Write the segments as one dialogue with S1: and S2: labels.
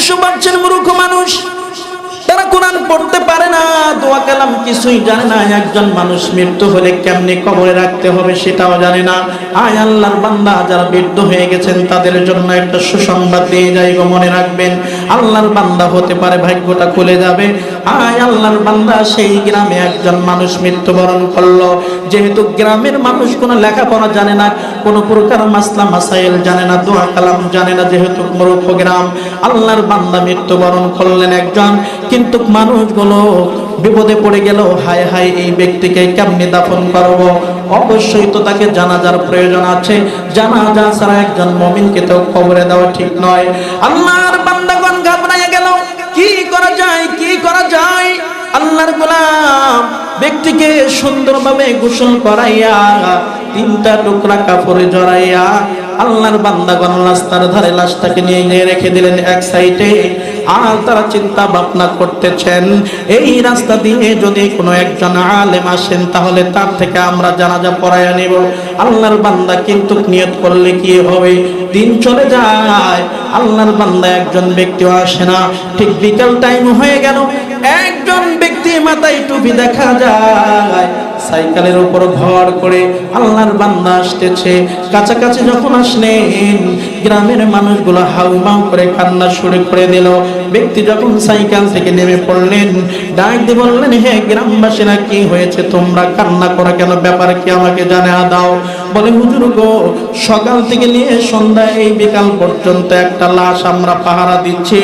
S1: একশো পার্সেন্ট মূর্খ মানুষ। তারা কোরআন পড়তে পারে না, দোয়া কালাম কিছুই জানে না, একজন মানুষ মৃত্যু হলে কেমনি কবরে রাখতে হবে সেটাও জানে না। আয় আল্লাহর বান্দা, যারা বৃদ্ধ হয়ে গেছেন, তাদের জন্য একটা সুসংবাদ দিয়ে যাইব মনে রাখবেন। আল্লাহর বান্দা হতে পারে, ভাগ্যটা খুলে যাবে। আয় আল্লাহর বান্দা, সেই গ্রামে একজন মানুষ মৃত্যুবরণ করল। যেহেতু গ্রামের মানুষ কোনো লেখাপড়া জানে না, কোনো প্রকার মাসলা মাসাইল জানে না, দোয়া কালাম জানে না, যেহেতু মূর্খ গ্রাম, আল্লাহর বান্দা মৃত্যুবরণ করলেন একজন। কিন্তু মানুষগুলো বিপদে পড়ে গেল হায় হায় এই ব্যক্তিকে কেমনি দাফন করব? অবশ্যই তো তাকে জানাজার প্রয়োজন আছে। জানাজা ছাড়া একজন মমিনকে তো খবরে দেওয়া ঠিক নয়। আল্লাহর বান্দাগণ ঘাবড়াইয়া গেল, কি করা যায়? কি করা যায়? আল্লাহর গোলাম ব্যক্তিকে সুন্দরভাবে গোসল করাইয়া তিনটা টুকরা কাপড়ে জড়াইয়া আল্লাহর বান্দাগণ রাস্তার ধারে লাশটাকে নিয়ে রেখে দিলেন এক সাইডে। আর তারা চিন্তা ভাবনা করতেছেন, এই রাস্তা দিয়ে যদি কোনো একজন আলেম আসেন, তাহলে তার থেকে আমরা জানাজা পড়াইয়া নেব। আল্লাহর বান্দা কিন্তু নিয়ত করলে কি হবে? দিন চলে যায়, আল্লাহর বান্দা একজন ব্যক্তিও আসে না। ঠিক বিকাল টাইম হয়ে গেল, একজন ব্যক্তি মাথায় টুপি দেখা যায়, সাইকেলের উপর ভর করে আল্লাহর বান্দা আসতেছে। কাছাকাছি যখন আসলেন গ্রামের মানুষগুলো হাউ মাউ করে কান্না শুরু করে দিল। ব্যক্তি যখন সাইকেল থেকে নেমে পড়লেন, ডাক দিয়ে বললেন, হে গ্রামবাসীরা, কি হয়েছে? তোমরা কান্না করা কেন? ব্যাপার কি আমাকে জানা দাও। বলে, হুজুর গো, সকাল থেকে নিয়ে সন্ধ্যা এই বিকাল পর্যন্ত একটা লাশ আমরা পাহারা দিচ্ছি।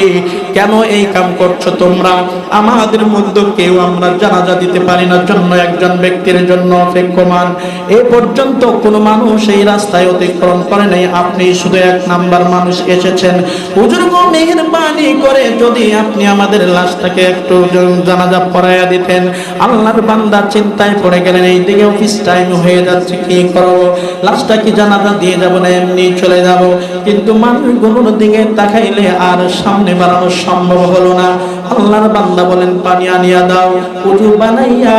S1: কেন এই কাম করছ তোমরা? আমাদের মধ্যে কেউ আমরা জানাজা দিতে পারি না। জন্য একজন ব্যক্তির জন্য অপেক্ষমান। এ পর্যন্ত কোনো মানুষ এই রাস্তায় অতিক্রম করে নাই। আপনি শুধু এক নাম্বার মানুষ এসেছেন। হুজুর গো, মেহেরবানি করে যদি আপনি আমাদের লাশটাকে একটু জানাজা পড়াইয়া দিতেন। আল্লাহর বান্দা চিন্তায় পড়ে গেলেন এই দিকে অফিস টাইম হয়ে যাচ্ছে, কি করব? লাশটা কি জানাজা দিয়ে যাব না, এমনি চলে যাব? কিন্তু মানুষগুলোর দিকে তাকাইলে আর সামনে বাড়ানো সম্ভব হলো না। আল্লাহর বান্দা বলেন, পানি আনিয়া দাও উজু বানাইয়া।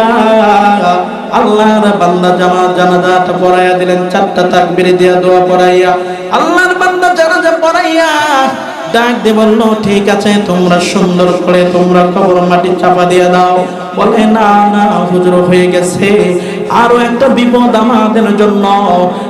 S1: আল্লাহর বান্দা জামা জানাজাটা পড়াইয়া দিলেন, চারটা তাকবির দিয়া দোয়া পড়াইয়া আল্লাহর বান্দা জানাজা পড়াইয়া ডাক দিয়ে বলল, ঠিক আছে, তোমরা সুন্দর করে তোমরা কবর মাটি চাপা দিয়ে দাও। বলে, না না, হুজুর, হয়ে গেছে। আরও একটা বিপদ আমাদের জন্য।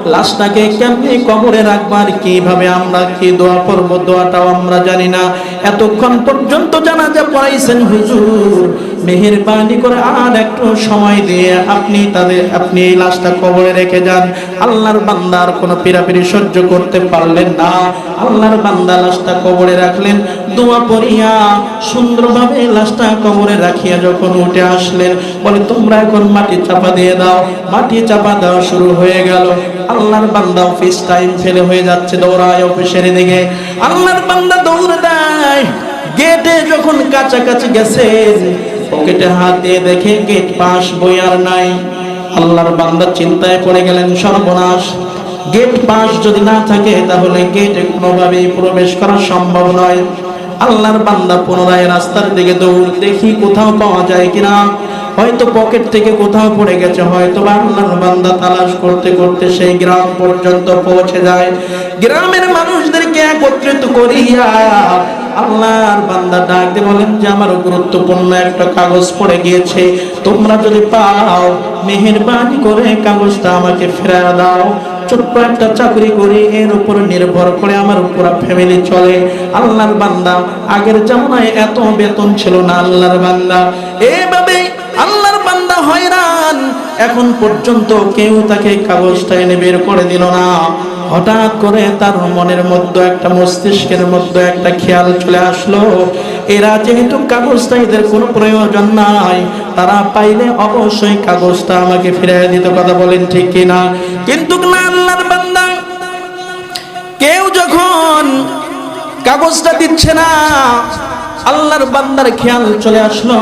S1: লাশটাকে কেমনি কবরে রাখবার, কীভাবে আমরা কি দোয়া করব, দোয়াটাও আমরা জানি না। এতক্ষণ পর্যন্ত জানাজা পড়াইছেন হুজুর। মেহেরবানি করে আর একটু সময় দিয়ে আপনি তাদের, আপনি এই লাশটা কবরে রেখে যান। আল্লাহর বান্দার কোনো পিরাপিরি সহ্য করতে পারলেন না। আল্লাহর বান্দা লাশটা কবরে রাখলেন। দোয়া পড়িয়া সুন্দরভাবে লাশটা কবরে রাখিয়া যখন উঠে আসলেন, বলে, তোমরা এখন মাটি চাপা দিয়ে দাও। মাটি চাপা দেওয়া শুরু হয়ে গেল। আল্লাহর বান্দা অফিস টাইম ফেলে হয়ে যাচ্ছে, দৌড়ায় অফিসের দিকে। আল্লাহর বান্দা দৌড় দেয়। গেটে যখন কাছাকাছি গেছেন পকেটে হাত দিয়ে দেখে গেট পাশ বই আর নাই। আল্লাহর বান্দা চিন্তায় পড়ে গেলেন, সর্বনাশ। গেট পাস যদি না থাকে, তাহলে গেটে কোনোভাবেই প্রবেশ করা সম্ভব নয়। আল্লাহর বান্দা পুনরায় রাস্তার দিকে দৌড় দেখি, কোথাও পাওয়া যায় কিনা? হয়তো পকেট থেকে কোথাও পড়ে গেছে, হয়তো আল্লাহর বান্দা তালাশ করতে করতে সেই গ্রাম পর্যন্ত পৌঁছে যায়। গ্রামের মানুষদেরকে একত্রিত করিয়া আল্লাহর বান্দা ডাক দিয়ে বলেন যে, আমার গুরুত্বপূর্ণ একটা কাগজ পড়ে গিয়েছে। তোমরা যদি পাও, মেহেরবানি করে কাগজটা আমাকে ফেরা দাও। ছোট্ট একটা চাকরি করি, এর উপর নির্ভর করে আমার পুরো ফ্যামিলি চলে। আল্লাহর বান্দা, আগের জামানায় এত বেতন ছিল না আল্লাহর বান্দা। এভাবে বান্দা হয়রান এখন পর্যন্ত কেউ তাকে কাগজটা এনে বের করে দিল না। হঠাৎ করে তার মনের মধ্যে একটা মস্তিষ্কের মধ্যে একটা খেয়াল চলে আসলো। এরা যেহেতু কাগজটা এদের কোনো প্রয়োজন নাই, তারা পাইলে অবশ্যই কাগজটা আমাকে ফিরিয়ে দিতে কথা বলেন ঠিক কিনা? কিন্তু না, আল্লাহর বান্দা, কেউ যখন কাগজটা দিচ্ছে না, আল্লাহর বান্দার খেয়াল চলে আসলো।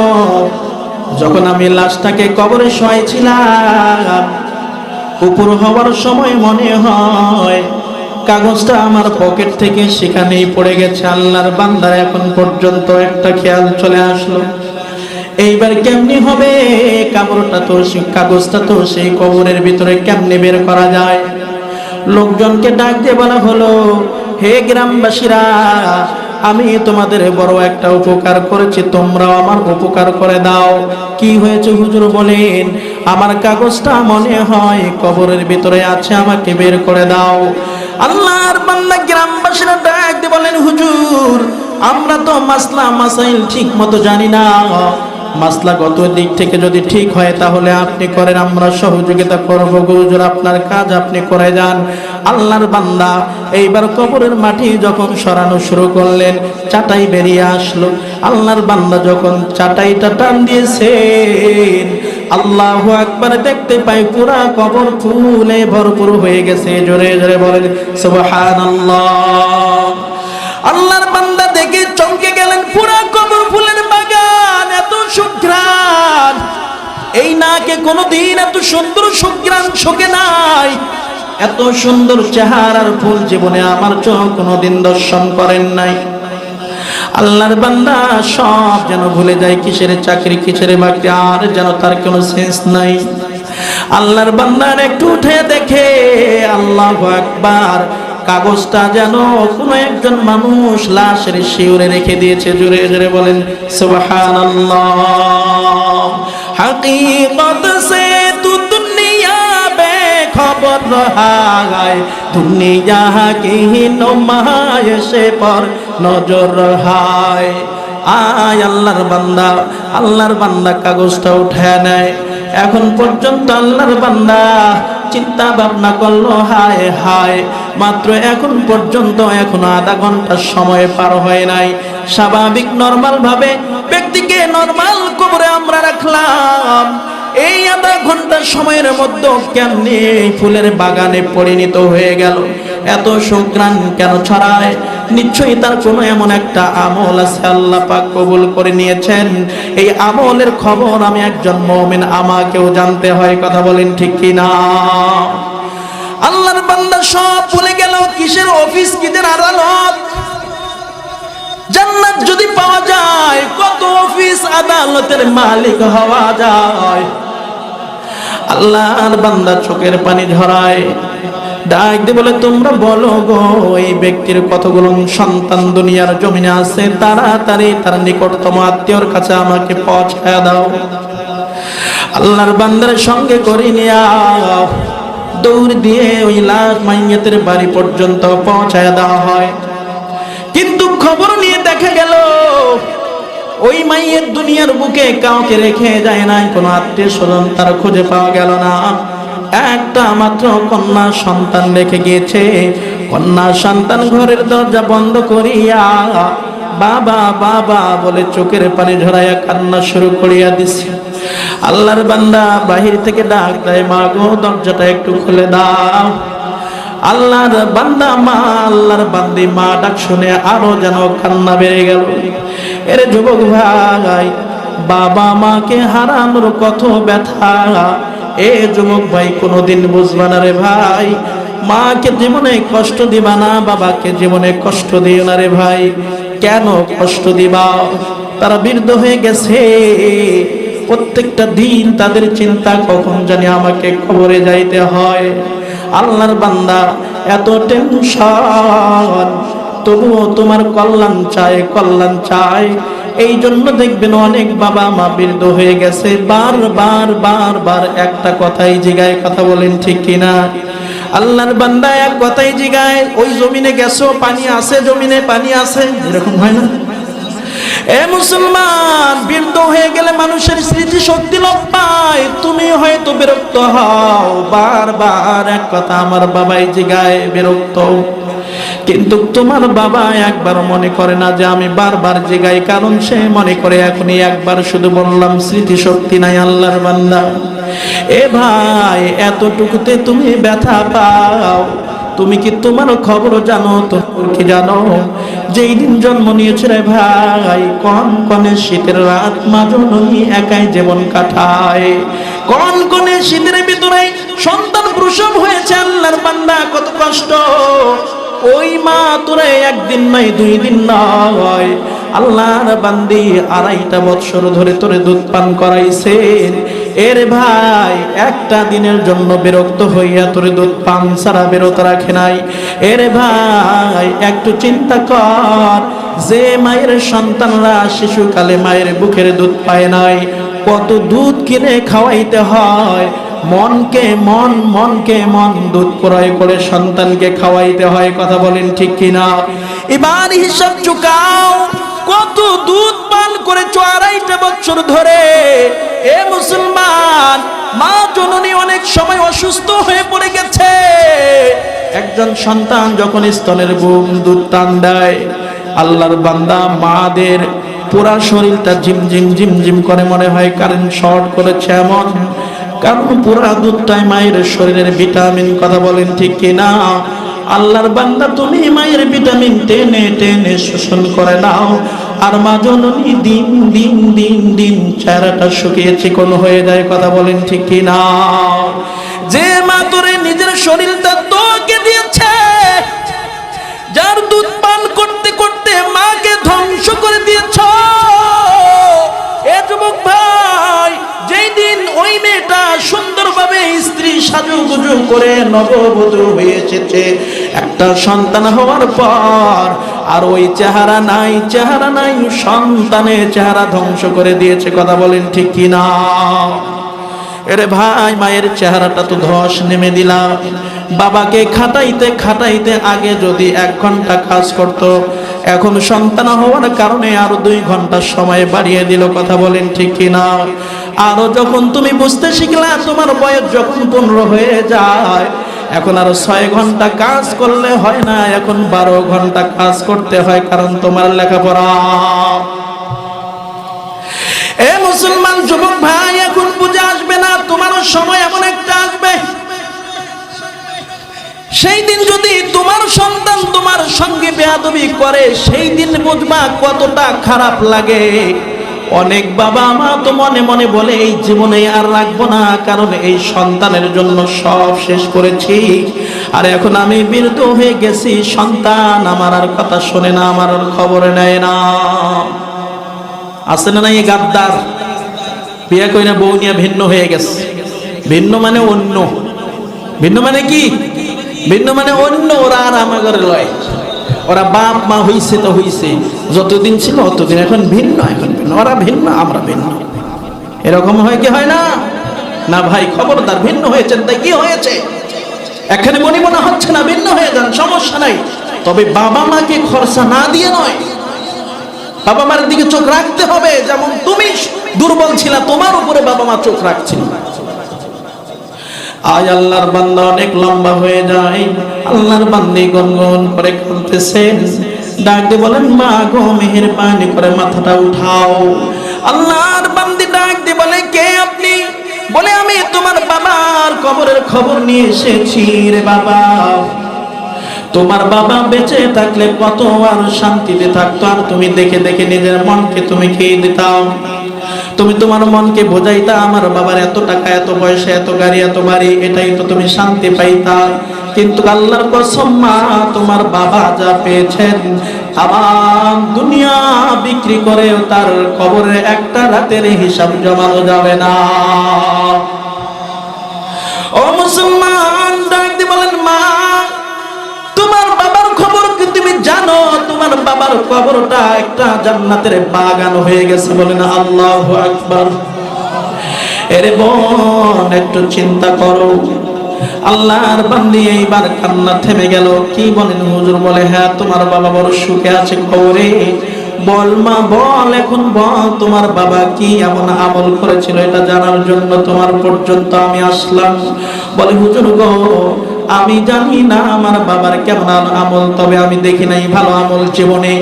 S1: যখন আমি লাশটাকে কবরে শোয়াইছিলাম উপর হওয়ার সময় মনে হয় কাগজটা আমার পকেট থেকে সেখানেই পড়ে গেছে। আল্লাহর বান্দার এখন পর্যন্ত একটা খেয়াল চলে আসলো। এইবার কেমনি হবে? কাপড়টা তো কাগজটা তো সেই কবরের ভিতরে কেমনি বের করা যায়? লোকজনকে ডাক দিয়ে বলা হলো, হে গ্রামবাসীরা আমি তোমাদের বড় একটা উপকার করেছি, তোমরাও আমার উপকার করে দাও। কি হয়েছে হুজুর বলেন, আমার কাগজটা মনে হয় কবরের ভিতরে আছে, আমাকে বের করে দাও। আল্লাহর বান্দা গ্রামবাসীরা ডাক দিয়ে বলেন, হুজুর, আমরা তো মাসলা, মাসাইল ঠিক মতো জানি না। মাসলাগত দিক থেকে যদি ঠিক হয়, তাহলে আপনি করেন, আমরা সহযোগিতা করব। গুজুর আপনার কাজ আপনি করে যান। আল্লাহর বান্দা, এইবার কবরের মাটি যখন সরানো শুরু করলেন, চাটাই বেরিয়ে আসলো। আল্লাহর বান্দা যখন চাটাইটা টান দিয়েছেন, আল্লাহ একবার দেখতে পাই পুরা কবর ফুলে ভরপুর হয়ে গেছে। জোরে জোরে বলেন, সুবহানাল্লাহ। আল্লাহর বান্দা দেখে চমকে গেলেন পুরা কোনোদিন এত সুন্দর সুঘ্রাণ শোকে নাই। এত সুন্দর চেহারার ফুল জীবনে আমার চোখ কোনোদিন দর্শন করেন নাই। আল্লাহর বান্দা সব যেন ভুলে যায়, কিসের চাকরি, কিসের বাকরি, আর যেন তার কোনো সেন্স নাই। আল্লাহর বান্দার একটু উঠে দেখে, আল্লাহ আকবার, কাগজটা যেন কোন একজন মানুষ লাশের শিউরে রেখে দিয়েছে। জুড়ে জুড়ে বলেন, সুবহানাল্লাহ। সে তু দুনিয়া বে খবর রহায় দুনিয়া কি নমায় সে পর নজর রহায় আয় আল্লাহর বান্দা আল্লাহর বান্দা কাগজটা উঠে নেয়। এখন পর্যন্ত আল্লাহর বান্দা চিন্তা ভাবনা করল, হায় হায়। মাত্র এখন পর্যন্ত এখন আধা ঘণ্টার সময় পার হয় নাই। স্বাভাবিক নর্মাল ভাবে ব্যক্তিকে নর্মাল কবরে আমরা রাখলাম। এই আধা ঘণ্টা সময়ের মধ্যে কেমনি এই ফুলের বাগানে পরিণত হয়ে গেল? এত সুগ্রাণ কেন ছড়ায়? নিশ্চয়ই তার কোনো এমন একটা আমল আছে আল্লাহ পাক কবুল করে নিয়েছেন। এই আমলের খবর আমি একজন মমিন, আমাকেও জানতে হয়, কথা বলেন ঠিক কি না আল্লাহর বান্দা সব ভুলে গেল, কিসের অফিস কিদের আদালত? জান্নাত যদি পাওয়া যায়, কত অফিস আদালতের মালিক হওয়া যায়। আল্লাহর বান্দা চোখের পানি ঝরায় ডাক দিয়ে বলে, তোমরা বলো গো, এই ব্যক্তির কতগুলো সন্তান দুনিয়ার জমিনে আছে? তাড়াতাড়ি তার নিকটতম আত্মীয়র কাছে আমাকে পৌঁছায় দাও। আল্লাহর বান্দার সঙ্গে করে নিয়া দৌড় দিয়ে ওই লাশ মাইয়াতের বাড়ি পর্যন্ত পৌঁছায় দেওয়া হয়। খবর নিয়ে দেখা গেল, ওই মাইয়ের দুনিয়ার বুকে কাউকে রেখে যায় নাই, কোনো আত্মীয় স্বজন তার খুঁজে পাওয়া গেল না। একটা মাত্র কন্যা সন্তান রেখে গিয়েছে। কন্যা সন্তান ঘরের দরজা বন্ধ করিয়া বাবা বাবা বলে চোখের পানি ঝরাইয়া কান্না শুরু করিয়া দিছে। আল্লাহর বান্দা বাহির থেকে ডাক দেয়, মা গো, দরজাটা একটু খুলে দাও। আল্লাহর বান্দা মা, আল্লাহর বান্দি মা, ডাক শুনে আরও যেন কান্না বেড়ে গেল। এর যুবক ভাই, বাবা মাকে হারানোর কত ব্যথা। এ যুবক ভাই, কোনোদিন বুঝবা না রে ভাই। মাকে জীবনে কষ্ট দিবা না, বাবাকে জীবনে কষ্ট দিও না রে ভাই। কেন কষ্ট দিবা? তারা বৃদ্ধ হয়ে গেছে। প্রত্যেকটা দিন তাদের চিন্তা কখন জানি আমাকে খবরে যাইতে হয়। আল্লাহর বান্দা, এত টেনশন তবুও তোমার কল্যাণ চায় কল্যাণ চায় এই জন্য দেখবেন অনেক বাবা মা বৃদ্ধ হয়ে গেছে। বার বার বার বার একটা কথাই জিগায়, কথা বলেন ঠিক কিনা? আল্লাহর বান্দা এক কথাই জিগায়, ওই জমিনে গেছো, পানি আছে জমিনে, পানি আছে। এরকম হয় না? এ মুসলমান, বৃদ্ধ হয়ে গেলে মানুষের স্মৃতি শক্তি লোপ পায়। তুমি হয়তো বিরক্ত হও, বারবার এক কথা আমার বাবাই জিগায় বিরক্ত। কিন্তু তোমার বাবা একবার মনে করে না যে আমি বারবার জিগাই কারণ সে মনে করে এখনই একবার শুধু বললাম স্মৃতি শক্তি নাই আল্লাহর বান্দা। এ ভাই, এতটুকুতে তুমি ব্যথা পাও। তুমি কি তোমার খবর জানো? তোর কি জানো? যেই দিন জন্ম নিয়েছে রে ভাই, কন কনে শীতের রাত মাজনই একাই জীবন কাটায়। কন কনে শীতের ভিতরে সন্তান প্রসব হয়েছে আল্লাহর বান্দা, কত কষ্ট। ওই মা তোরে একদিন নয়, দুই দিন নয়, আল্লাহর বান্দি আড়াইটা বৎসর ধরে তোরে দুধ পান করাইছেন। এর ভাই একটা দিনের জন্য বিরক্ত হইয়া তোরে দুধ পান ছাড়া বিরত রাখে নাই। এর ভাই, একটু চিন্তা কর, যে মায়ের সন্তানরা শিশুকালে মায়ের বুকের দুধ পায় নাই, কত দুধ কিনে খাওয়াইতে হয়, মনকে মন মনকে মন দুধ ক্রয় করে সন্তানকে খাওয়াইতে হয়, কথা বলেন ঠিক কিনা? এবার হিসাব চুকাও। কত দুধ পান করেছ আড়াইটা বছর ধরে? এ মুসলমান, মা জননী অনেক সময় অসুস্থ হয়ে পড়ে গেছে। একজন সন্তান যখন স্তনের বুম দুধ টান দেয়, আল্লাহর বান্দা মাদের পুরা শরীরটা ঝিমঝিম ঝিমঝিম করে মনে হয় কারেন্ট শর্ট করেছে এমন। কারণ পুরা দুধটাই মায়ের শরীরের ভিটামিন, কথা বলেন ঠিক কিনা? আল্লাহর বান্দা তুমি মায়ের ভিটামিন টেনে টেনে শোষণ করে নাও। আর মা জননী, দিন দিন দিন দিন চেহারাটা শুকিয়ে চিকন হয়ে যায়, কথা বলেন ঠিক কিনা? যে মা তোরে নিজের শরীরটা তোকে দিয়েছে, যার দুধ পান করতে করতে মাকে ধ্বংস করে দিয়েছ। স্ত্রী সাজুগুজু করে নববধূ হয়ে এসেছে একটা সন্তান হওয়ার পর আর ওই চেহারা নাই চেহারা নাই, সন্তানের চেহারা ধ্বংস করে দিয়েছে। কথা বলেন ঠিক কিনা এরে ভাই, মায়ের চেহারাটা তো ধস নেমে দিলাম। বাবাকে খাটাইতে খাটাইতে আগে যদি এক ঘণ্টা কাজ করত এখন সন্তান হওয়ার কারণে আরও দুই ঘণ্টা সময় বাড়িয়ে দিল, কথা বলেন ঠিক কিনা? আরও যখন তুমি বুঝতে শিখলা, তোমার বয়স যখন পনেরো হয়ে যায়, এখন আরও ছয় ঘণ্টা কাজ করলে হয় না, এখন বারো ঘণ্টা কাজ করতে হয় কারণ তোমার লেখাপড়া। এ মুসলমান যুবক ভাই, এখন বুঝে আসবে না, তোমারও সময় এমন একটা আসবে। সেই দিন যদি তোমার সন্তান তোমার সঙ্গে বেয়াদবি করে, সেই দিন বুঝবা কতটা খারাপ লাগে। অনেক বাবা মা তো মনে মনে বলে, এই জীবনে আর রাখব না, কারণ এই সন্তানের জন্য সব শেষ করেছি। আর এখন আমি বিরত হয়ে গেছি, সন্তান আমার আর কথা শোনে না, আমার আর খবর নেয় না। আছে না নাই গাদ্দার? বিয়ে কইরা বউ নিয়ে ভিন্ন হয়ে গেছে। ভিন্ন মানে অন্য। ভিন্ন মানে কি? ভিন্ন মানে অন্য ওরা আর আমাদের লয়। ওরা বাপ মা হইছে তো হইছে। যতদিন ছিল ততদিন এখন ভিন্ন এখন ভিন্ন। ওরা ভিন্ন, আমরা ভিন্ন। এরকম হয় কি হয় না? না ভাই, খবরদার ভিন্ন হয়েছেন, তাই কি হয়েছে? এখানে মনে মনে হচ্ছে না, ভিন্ন হয়ে যান, সমস্যা নাই। তবে বাবা মাকে খরচা না দিয়ে নয়। বাবা মার দিকে চোখ রাখতে হবে, যেমন তুমি দুর্বল ছিলা, তোমার উপরে বাবা মা চোখ রাখছিল। আজ আল্লাহর বান্দা অনেক লম্বা হয়ে যায়। আল্লাহর বান্দি গনগন করে কাঁদতেছেন ডাক দিয়ে বলেন, মা গো, মেহেরবানি করে মাথাটা উঠাও। আল্লাহর বান্দি ডাক দিয়ে বলে, কে আপনি? বলে, আমি তোমার বাবার কবরের খবর নিয়ে এসেছি রে বাবা। তোমার বাবা বেঁচে থাকলে কত আর শান্তিতে থাকতো, আর তুমি দেখে দেখে নিজের মনকে তুমি খেয়ে দিতাম। তুমি তোমার মনকে বোঝাইতা, আমার বাবার এত টাকা, এত পয়সা, এত গাড়ি, এত বাড়ি, এটাই তো তুমি শান্তি পাইতা। কিন্তু আল্লাহর কসম, মা, তোমার বাবা যা পেয়েছেন আমার দুনিয়া বিক্রি করে তার কবরে একটা রাতের হিসাব জমানো যাবে না। কবরটা একটা জান্নাতের বাগান হয়ে গেছে বলেন আল্লাহু আকবার। এরে বোন, একটু চিন্তা করো। আল্লাহর বান্দি এইবার কান্না থেমে গেল। কি বলেন হুজুর বলে হ্যাঁ তোমার বাবা বড় সুখে আছে খবরে বল মা, বল, এখন বল, তোমার বাবা কি এমন আমল করেছিল এটা জানার জন্য তোমার পর্যন্ত আমি আসলাম। বলে, হুজুর গো আমি জানি না আমার বাবার কেমন আমল, তবে আমি দেখি নাই ভালো আমল জীবনে।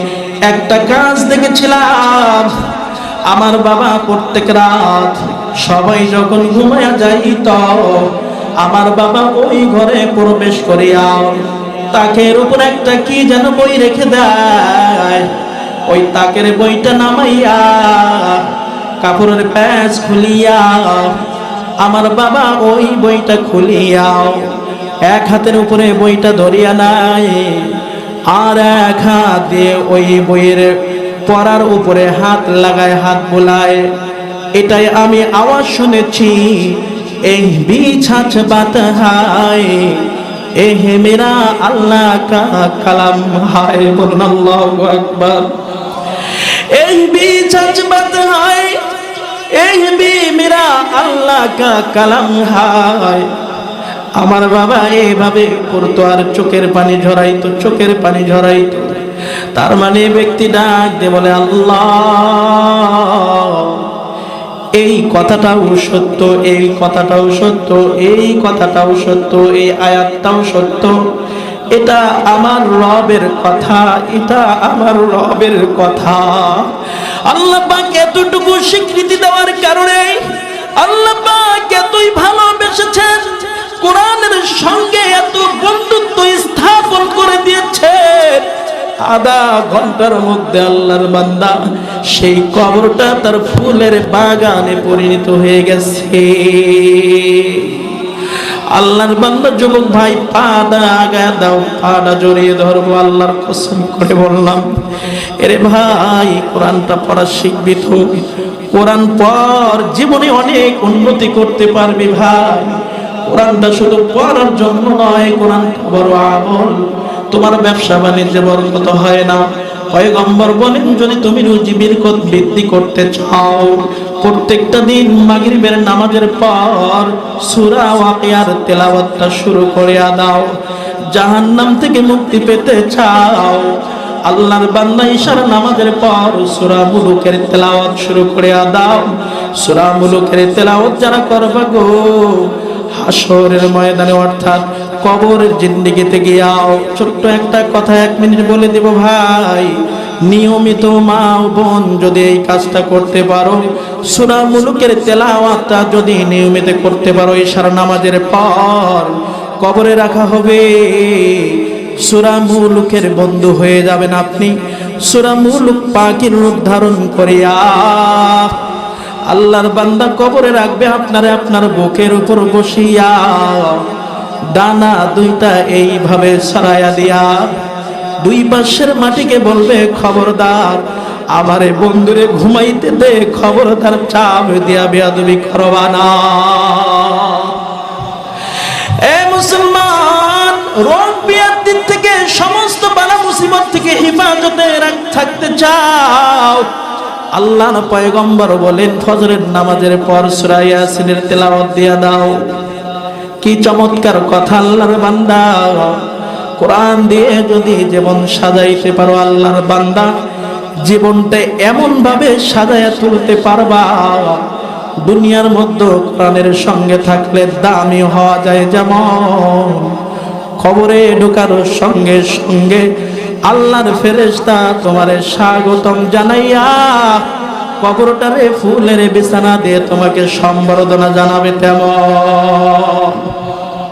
S1: একটা কাজ দেখেছিলাম, আমার বাবা প্রত্যেক রাত সবাই যখন ঘুমায়া যাইত, আমার বাবা ওই ঘরে প্রবেশ করিয়া তাকের উপর একটা কি যেন বই রেখে দেয়। ওই তাকের বইটা নামাইয়া কাপড়ের প্যাচ খুলিয়া আমার বাবা ওই বইটা খুলিয়া এক হাতের উপরে বইটা ধরিয়া নাই, আর এক হাত দিয়ে ওই বইয়ের পড়ার উপরে হাত লাগায়, হাত বোলায়। এটাই আমি আওয়াজ শুনেছি এই বিছাছ বাতাহায়, এহে মেরা আল্লাহ কা কালাম হায়, বলুন আল্লাহু আকবার। এই বিছাছ বাতাহায় এই বি মেরা আল্লাহ কা কালাম হায় আমার বাবা এইভাবে করতো, আর চোখের পানি ঝরাইতো, চোখের পানি ঝরাইতো। তার মানে ব্যক্তি ডাক দিয়ে বলে, আল্লাহ, এই কথাটাও সত্য, এই কথাটাও সত্য, এই কথাটাও সত্য, এই আয়াতটাও সত্য। এটা আমার রবের কথা, এটা আমার রবের কথা। আল্লাহ পাক এতটুকু স্বীকৃতি দেওয়ার কারণে আল্লাহ পাক এতই ভালোবেসেছেন কোরআনের সঙ্গে এত বন্ধুত্ব স্থাপন করে দিয়েছে। আধা ঘণ্টার মধ্যে আল্লাহর বান্দা সেই কবরটা তার ফুলের বাগানে পরিণত হয়ে গেছে। আল্লাহর বান্দা যুবক ভাই পাদা আগা দাও, পাদা জড়িয়ে ধরবো, আল্লাহর কসম করে বললাম, এরে ভাই, কোরআনটা পড়া শিখবি তো কোরআন পর জীবনে অনেক উন্নতি করতে পারবি ভাই। কোরআনটা শুধু পড়ার জন্য নয় কোরআনটা বড় আমল। তোমার ব্যবসা বাণিজ্যে বরকত হয় না। পয়গম্বর বলেন, যদি তুমি রুজি বিরকত বৃদ্ধি করতে চাও, প্রত্যেকটা দিন মাগরিবের নামাজের পর সূরা ওয়াকিয়ার তেলাওয়াতটা শুরু করে দাও। জাহান্নাম থেকে মুক্তি পেতে চাও। আল্লাহর বান্দা ঈশার নামাজের পর সূরা মুলুকের তেলাওয়াত শুরু করে দাও। সূরা মুলুকের তেলাওয়াত যারা করবা গো হাসরের ময়দানে, অর্থাৎ কবরের জিন্দিগিতে গিয়াও, ছোট্ট একটা কথা এক মিনিট বলে দেব ভাই। নিয়মিত মা বোন যদি এই কাজটা করতে পারো, সুরা মুলুকের তেলাওয়াতটা যদি নিয়মিত করতে পারো ঈশার নামাজের পর কবরে রাখা হবে। সুরা মুলুকের বন্ধু হয়ে যাবেন আপনি। সুরা মুলুক পাখির রূপ ধারণ করিয়া আল্লাহর বান্দা কবরে রাখবে, আপনারে আপনার বুকের উপর বসিয়া ডানা দুইটা এইভাবে সরাইয়া দিয়া দুই পাশের মাটিকে বলবে, খবরদার, আমারে বন্ধুরে ঘুমাইতে দে, খবরদার, চাপ দিয়া বেয়া বেয়াদবি করবানা এ মুসলমান, রোগ বিয়ার থেকে, সমস্ত বালা মুসিবত থেকে হেফাজতে রাখ- থাকতে চাও। আল্লাহ পয়গম্বর বলেন, ফজরের নামাজের পর সূরা ইয়াসিনের তেলাওয়াত দিয়া দাও। কি চমৎকার কথা আল্লাহর বান্দা। কোরআন দিয়ে যদি জীবন সাজাইতে পারো আল্লাহর বান্দা, জীবনটা এমন ভাবে সাজায়া তুলতে পারবা। দুনিয়ার মধ্যে কোরআনের সঙ্গে থাকলে দামি হওয়া যায় যেমন। খবরে ঢোকার সঙ্গে সঙ্গে আল্লাহর ফেরেস্তা তোমারে স্বাগতম জানাইয়া কবরটারে ফুলের বিছানা দিয়ে তোমাকে সম্বর্ধনা জানাবে তেমন।